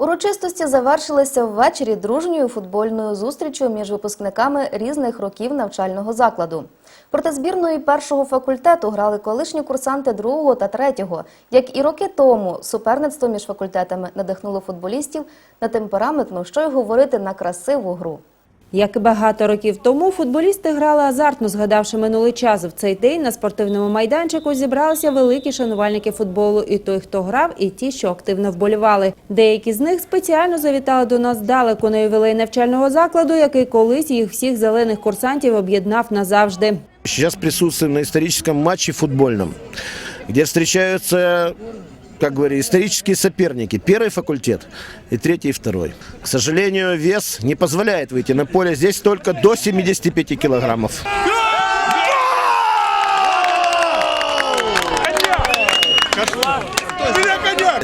Урочистості завершилися ввечері дружньою футбольною зустрічю між випускниками різних років навчального закладу. Проти збірної першого факультету грали колишні курсанти другого та третього. Як і роки тому, суперництво між факультетами надихнуло футболістів на темпераментну, що й говорити на красиву гру. Як і багато років тому, футболісти грали азартно, згадавши минулий час. В цей день на спортивному майданчику зібралися великі шанувальники футболу. І той, хто грав, і ті, що активно вболівали. Деякі з них спеціально завітали до нас далеко на ювілей навчального закладу, який колись їх всіх зелених курсантів об'єднав назавжди. Сейчас присутствуем на историческом матче футбольном, где встречаются, как говорили, исторические соперники. Первый факультет и третий и второй. К сожалению, вес не позволяет выйти на поле. Здесь только до 75 килограммов.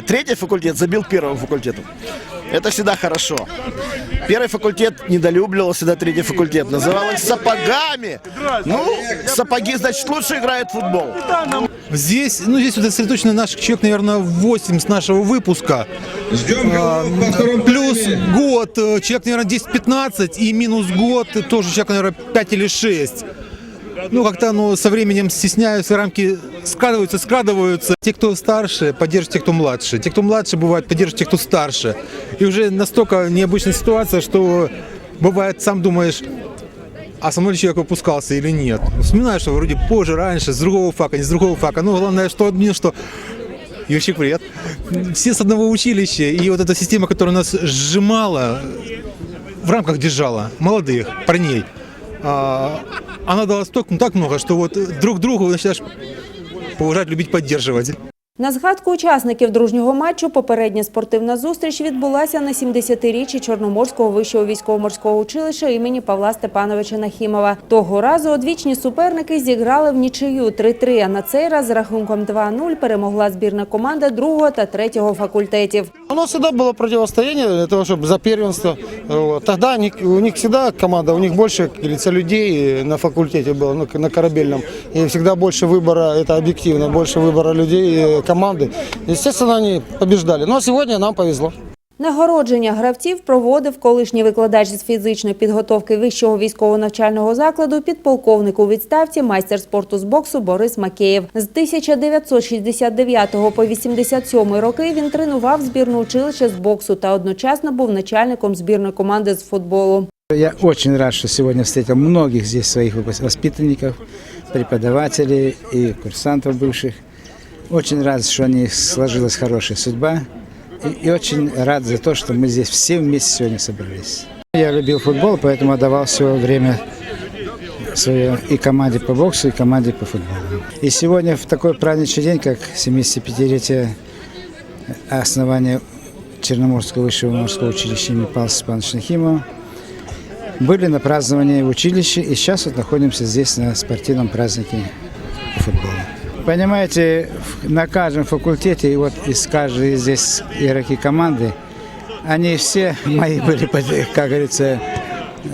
Третий факультет забил первому факультету. Это всегда хорошо. Первый факультет недолюбливал всегда третий факультет. Называл их сапогами. Ну, сапоги, значит, лучше играют в футбол. Здесь, ну, здесь вот сосредоточено наш человек, наверное, 8 с нашего выпуска. Ждем А, Плюс периоде. год, э, человек, наверное, 10-15, и минус год, тоже человек, наверное, 5 или 6. Ну, как-то ну, со временем стесняются, рамки складываются, складываются. Те, кто старше, поддерживают тех, кто младше. Те, кто младше, бывает, поддерживают тех, кто старше. И уже настолько необычная ситуация, что бывает, сам думаешь, а ли человек выпускался или нет. Вспоминаю, что вроде позже, раньше, с другого фака, не с другого фака. Но главное, что одни, что Юрчик, привет. Все с одного училища. И вот эта система, которая нас сжимала, в рамках держала, молодых парней, а, она дала столько, ну, так много, что вот друг другу начинаешь поважать, любить, поддерживать. На згадку учасників дружнього матчу попередня спортивна зустріч відбулася на 70-річчі Чорноморського вищого військово-морського училища імені Павла Степановича Нахімова. Того разу одвічні суперники зіграли в нічию 3-3, а на цей раз з рахунком 2-0 перемогла збірна команда другого та третього факультетів. У нас всегда было противостояние для того, чтобы за первенство. Вот. Тогда они- у них всегда команда, у них больше, как говорится, людей на факультете было, ну, на корабельном. И всегда больше выбора, это объективно, больше выбора людей, э, команды. Естественно, они побеждали. Но сегодня нам повезло. Нагородження гравців проводив колишній викладач з фізичної підготовки вищого військово-навчального закладу, підполковник у відставці, майстер спорту з боксу Борис Макеєв. З 1969 по 87 роки він тренував збірну училище з боксу та одночасно був начальником збірної команди з футболу. Я очень рад, что сегодня встретил многих здесь своих выпуск- воспитанников, преподавателей и курсантов бывших. Очень рад, что у них сложилась хорошая судьба. И, и очень рад за то, что мы здесь все вместе сегодня собрались. Я любил футбол, поэтому отдавал все время свое и команде по боксу, и команде по футболу. И сегодня в такой праздничный день, как 75-летие основания Черноморского высшего морского училища имени Павла Степановича были на праздновании в училище, и сейчас вот находимся здесь на спортивном празднике по футболу. Понимаете, на каждом факультете, и вот из каждой здесь игроки команды, они все мои были, как говорится,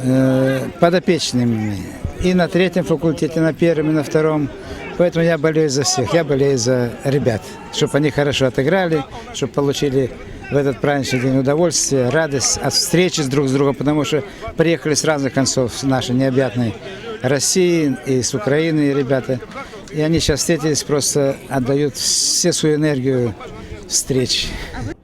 э, подопечными. И на третьем факультете, на первом, и на втором. Поэтому я болею за всех. Я болею за ребят, чтобы они хорошо отыграли, чтобы получили в этот праздничный день удовольствие, радость от встречи с друг с другом, потому что приехали с разных концов нашей необъятной России и с Украины ребята. И они сейчас встретились, просто отдают все свою энергию встреч.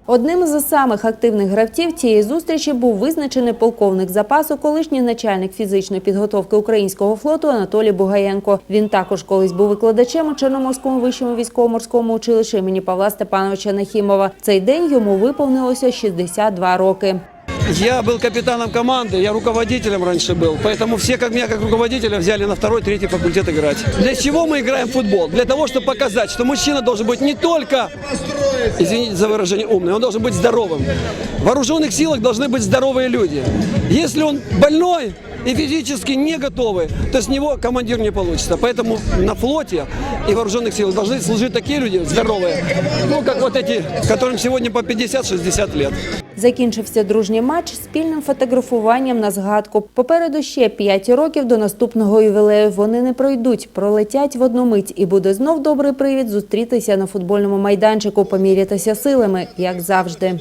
Одним з самих активних гравців цієї зустрічі був визначений полковник запасу, колишній начальник фізичної підготовки українського флоту Анатолій Бугаєнко. Він також колись був викладачем у Чорноморському вищому військово-морському училищі імені Павла Степановича Нахімова. Цей день йому виповнилося 62 роки. Я был капитаном команды, я руководителем раньше был, поэтому все как меня как руководителя взяли на второй, третий факультет играть. Для чего мы играем в футбол? Для того, чтобы показать, что мужчина должен быть не только, извините за выражение, умный, он должен быть здоровым. В вооруженных силах должны быть здоровые люди. Если он больной и физически не готовый, то с него командир не получится. Поэтому на флоте и вооруженных силах должны служить такие люди здоровые, ну как вот эти, которым сегодня по 50-60 лет. Закінчився дружній матч спільним фотографуванням на згадку. Попереду ще 5 років до наступного ювілею. Вони не пройдуть, пролетять в одну мить, і буде знов добрий привід зустрітися на футбольному майданчику, помірятися силами, як завжди.